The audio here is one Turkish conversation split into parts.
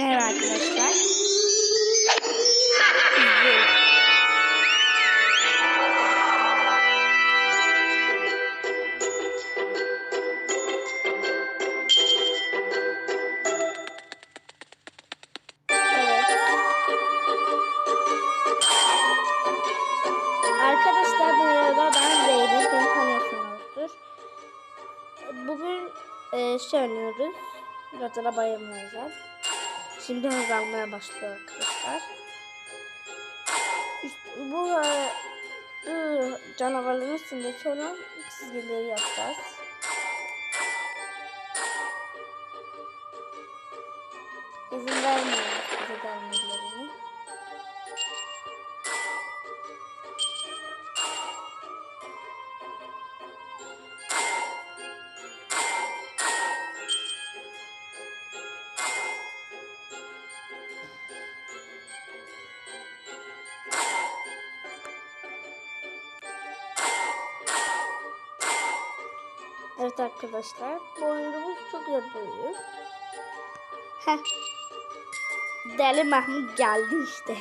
Merhaba arkadaşlar. Arkadaşlar merhaba ben Zeynep. Beni. Bugün e, şey oynuyoruz. Radara bayramı Şimdi hızlanmaya başlıyor arkadaşlar. İşte bu, bu canavarların üstündeki olan çizgileri yapacağız. İzin vermiyoruz bize gelmelerini. Evet arkadaşlar bu oyunumuz çok oyun. Heh. Deli Mahmut geldi işte.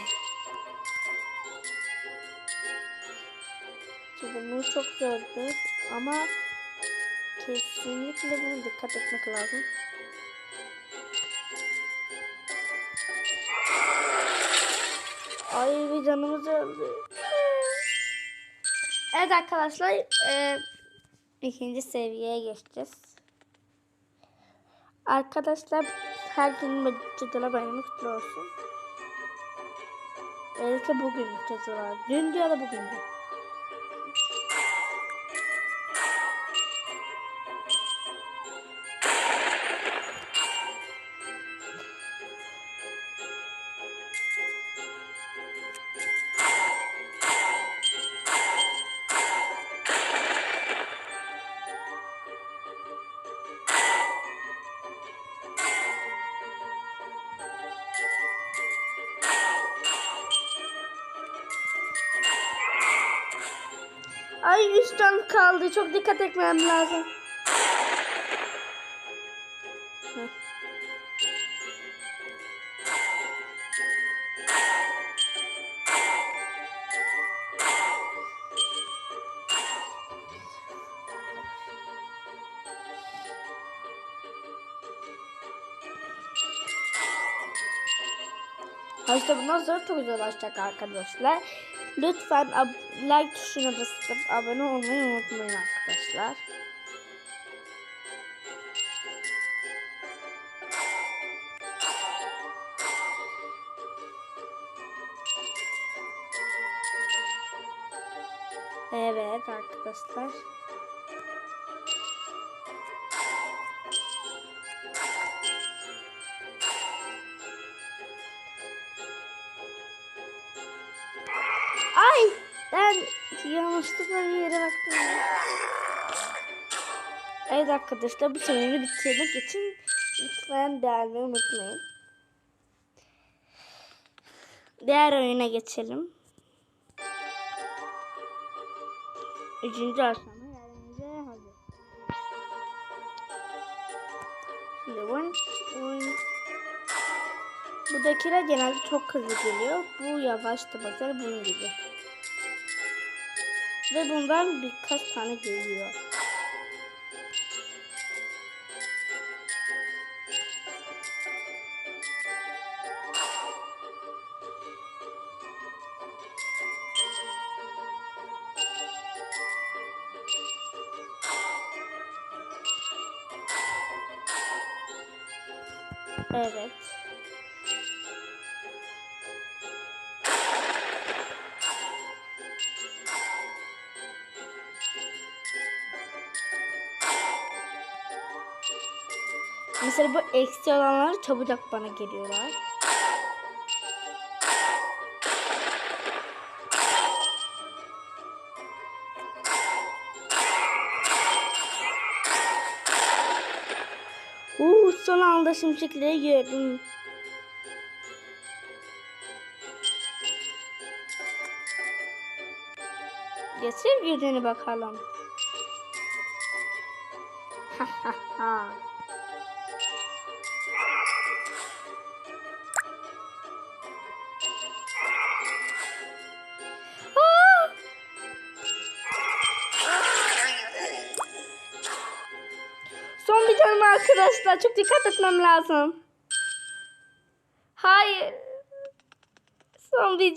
Şimdi bu çok zordur ama kesinlikle buna dikkat etmek lazım. Ay bir canımız öldü. Evet arkadaşlar e, ikinci seviyeye geçeceğiz. Arkadaşlar her gün Cadılar Bayramı kutlu olsun. Belki bugün Cadılar. Dün ya da bugün de. Ay can kaldı. Çok dikkat etmem lazım. Hı. Ha İşte bundan sonra çok güzel olacak arkadaşlar. Lütfen like tuşuna basıp abone olmayı unutmayın arkadaşlar. Evet arkadaşlar. Ay ben yanlışlıkla bir yere baktım. Evet arkadaşlar bu serini bitirmek için lütfen beğenmeyi unutmayın. Diğer oyuna geçelim. Üçüncü aşama yerimize hazır. Şimdi oyun, oyun. Buradakiler genelde çok hızlı geliyor. Bu yavaş da basar bunun gibi. Ve bundan birkaç tane geliyor. Evet. Mesela bu eksi olanlar çabucak bana geliyorlar. Uuu son anda şimşekleri gördüm. Getir yüzünü bakalım. Ha ha ha. Arkadaşlar. Çok dikkat etmem lazım. Hayır. Son bir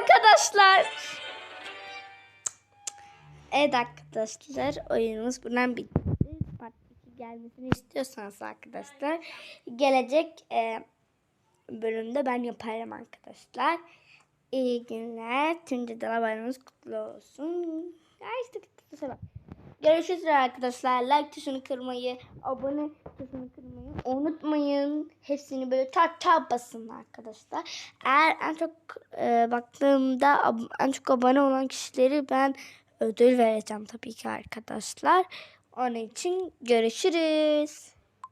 arkadaşlar. Evet arkadaşlar oyunumuz buradan bitti. Part 2 gelmesini istiyorsanız arkadaşlar gelecek e, bölümde ben yaparım arkadaşlar. İyi günler. Tüm cadılar bayramınız kutlu olsun. Ya işte kutlu selam. Görüşürüz arkadaşlar. Like tuşunu kırmayı, abone tuşunu kırmayı unutmayın. Hepsini böyle ta ta basın arkadaşlar. Eğer en çok e, baktığımda en çok abone olan kişileri ben ödül vereceğim tabii ki arkadaşlar. Onun için görüşürüz.